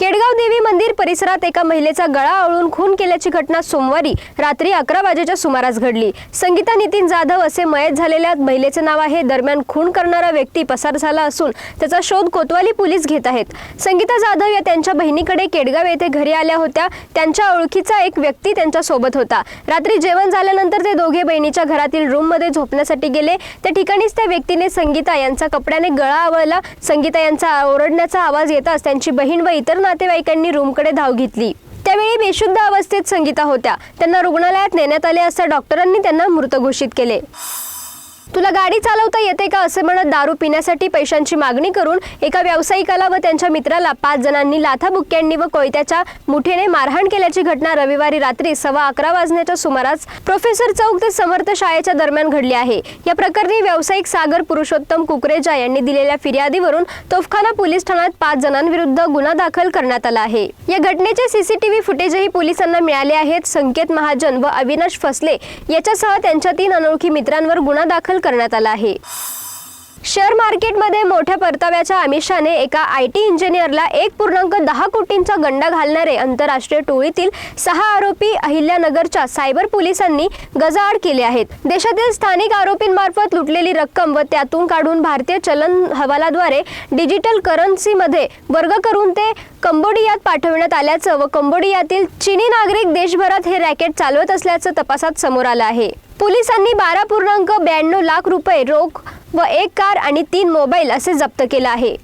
केडगाव देवी मंदिर परिसरात एका महिलेचा गळा आळून खून केल्याची घटना सोमवारी रात्री अकरा वाजेच्या सुमारास घडली. संगीता नितीन जाधव असे मयत झालेल्या महिलेचे नाव आहे. दरम्यान खून करणारा व्यक्ती पसार झाला असून त्याचा शोध कोतवाली पोलीस घेत आहेत. संगीता जाधव या त्यांच्या बहिणीकडे केडगाव येथे घरी आल्या होत्या. त्यांच्या ओळखीचा एक व्यक्ती त्यांच्यासोबत होता. रात्री जेवण झाल्यानंतर ते दोघे बहिणीच्या घरातील रूममध्ये झोपण्यासाठी गेले. त्या ठिकाणीच त्या व्यक्तीने संगीता यांचा कपड्याने गळा आवळला. संगीता यांचा ओरडण्याचा आवाज येताच त्यांची बहीण व इतर नातेवाईकांनी रूमकडे धाव घेतली. त्यावेळी बेशुद्ध अवस्थेत संगीता होत्या. त्यांना रुग्णालयात नेण्यात आले असता डॉक्टरांनी त्यांना मृत घोषित केले. तुला गाडी चालवता येते का असे म्हणत दारू पिण्यासाठी पैशांची मागणी करून एका व्यावसायिकाला व त्यांच्या मित्राला पाच जणांनी लाथाबुक्क्यांनी व कोयत्याच्या मुठीने मारहाण केल्याची घटना रविवारी रात्री सव्वा अकरा वाजण्याच्या सुमारास प्रोफेसर चौक ते समर्थ शाळेच्या दरम्यान घडली आहे. या प्रकरणी व्यावसायिक सागर पुरुषोत्तम कुकरेजा यांनी दिलेल्या फिर्यादीवरून तोफखाना पोलीस ठाण्यात पाच जणांविरुद्ध गुन्हा दाखल करण्यात आला आहे. या घटनेचे सीसीटीव्ही फुटेजही पोलिसांना मिळाले आहेत. संकेत महाजन व अविनाश फसले याच्यासह त्यांच्या तीन अनोळखी मित्रांवर गुन्हा दाखल करण्यात आला आहे. शेअर मार्केटमध्ये मोठ्या परताव्याच्या आमिषाने एका आय टी इंजिनियरला एक पूर्णांक दहा कोटींचा गंडा घालणारे आंतरराष्ट्रीय टोळीतील सहा आरोपी अहिल्यानगरच्या सायबर पोलिसांनी गजाआड केले आहेत. देशातील स्थानिक आरोपींमार्फत लुटलेली रक्कम व त्यातून काढून भारतीय चलन हवालाद्वारे डिजिटल करन्सीमध्ये वर्ग करून ते कंबोडियात पाठवण्यात आल्याचं व कंबोडियातील चिनी नागरिक देशभरात हे रॅकेट चालवत असल्याचं तपासात समोर आलं आहे. पोलिसांनी बारा पूर्णांक ब्याण्णव लाख रुपये रोख व एक कार आणि तीन मोबाईल असे जप्त केलं आहे.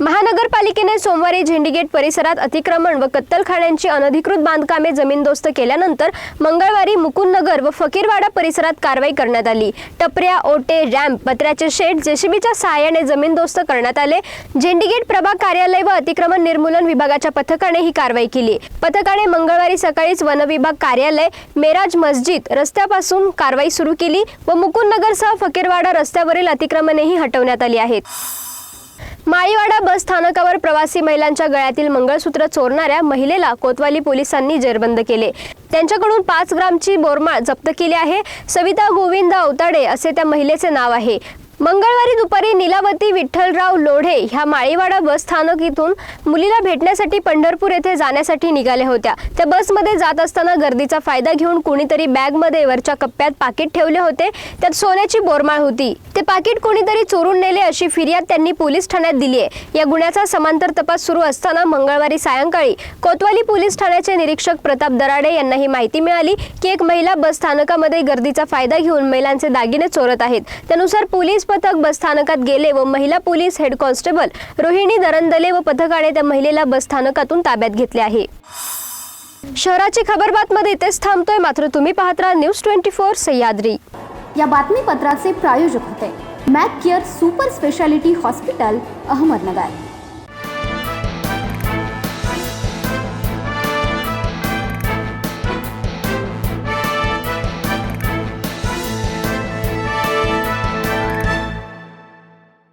महानगरपालिकेने सोमवारी झेंडीगेट परिसरात अतिक्रमण व कत्तलखान्यांची अनधिकृत बांधकामे जमीनदोस्त केल्यानंतर मंगळवारी मुकुंदनगर व फकीरवाडा परिसरात कारवाई करण्यात आली. टपऱ्या ओटे रॅम्प पत्र्याचे शेड जेसीबीच्या सहाय्याने जमीनदोस्त करण्यात आले. झेंडीगेट प्रभाग कार्यालय व अतिक्रमण निर्मूलन विभागाच्या पथकाने ही कारवाई केली. पथकाने मंगळवारी सकाळीच वनविभाग कार्यालय मेराज मस्जिद रस्त्यापासून कारवाई सुरू केली व मुकुंदनगरसह फकीरवाडा रस्त्यावरील अतिक्रमणेही हटवण्यात आली आहेत. माळीवाडा बस स्थानकावर प्रवासी महिलांच्या गळ्यातील मंगळसूत्र चोरणाऱ्या महिलेला कोतवाली पोलिसांनी जेरबंद केले. त्यांच्याकडून पाच ग्रामची बोरमाळ जप्त केली आहे. सविता गोविंद अवताडे असे त्या महिलेचे नाव आहे. मंगळवारी दुपारी नीलावती विठ्ठलराव लोढे ह्या माळीवाडा बस स्थानक इथून मुलीला भेटण्यासाठी पंढरपूर येथे जाण्यासाठी निघाल्या होत्या. त्या बसमध्ये जात असताना गर्दीचा फायदा घेऊन कुणीतरी बॅगमध्ये वरच्या कप्प्यात पाकिट ठेवले होते. त्यात सोन्याची बोरमाळ होती. ते पाकिट कोणीतरी चोरून नेले अशी फिर्याद त्यांनी पोलीस ठाण्यात दिली आहे. या गुन्ह्याचा समांतर तपास सुरू असताना मंगळवारी सायंकाळी कोतवाली पोलीस ठाण्याचे निरीक्षक प्रताप दराडे यांना ही माहिती मिळाली की एक महिला बस स्थानकामध्ये गर्दीचा फायदा घेऊन महिलांचे दागिने चोरत आहेत. त्यानुसार पोलीस पथक बस स्थानकात गेले व महिला police head constable Rohini Darandale व पथकाने त्या महिलेला बस स्थानकातून ताब्यात घेतले आहे. शहराची खबर बातमध्ये इथेच थांबतोय. मात्र तुम्ही पाहत राहा न्यूज ट्वेंटी फोर सह्याद्री. या बातमीपत्राचे प्रायोजक होते. Mac Care super speciality hospital Ahmednagar.